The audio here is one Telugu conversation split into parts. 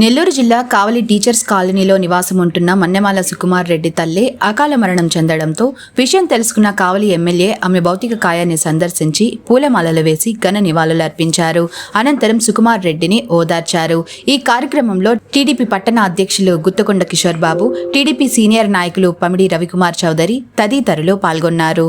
నెల్లూరు జిల్లా కావలి టీచర్స్ కాలనీలో నివాసం ఉంటున్న మన్నెమాల సుకుమార్ రెడ్డి తల్లి అకాల మరణం చెందడంతో విషయం తెలుసుకున్న కావలి ఎమ్మెల్యే ఆమె భౌతిక కాయాన్ని సందర్శించి పూలమాలలు వేసి ఘన నివాళులు అర్పించారు అనంతరం సుకుమార్ రెడ్డిని ఓదార్చారు. ఈ కార్యక్రమంలో టీడీపీ పట్టణ అధ్యక్షులు గుత్తకొండ కిషోర్ బాబు టీడీపీ సీనియర్ నాయకులు పమిడి రవికుమార్ చౌదరి తదితరులు పాల్గొన్నారు.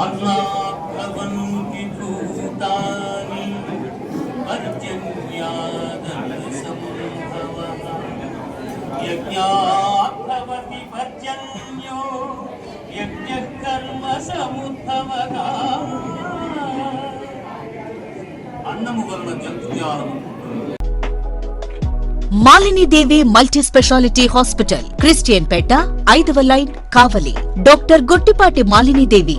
చెప్పబడి అన్నాభవంతి పర్జన్యాదన సంభవః యజ్ఞాభవతి పర్జన్యో యజ్ఞ కర్మ అన్నము వలన జంతుజాలము multi speciality hospital Christian Peta ఐదవ line Kavali. Doctor Gottipati Malinidevi.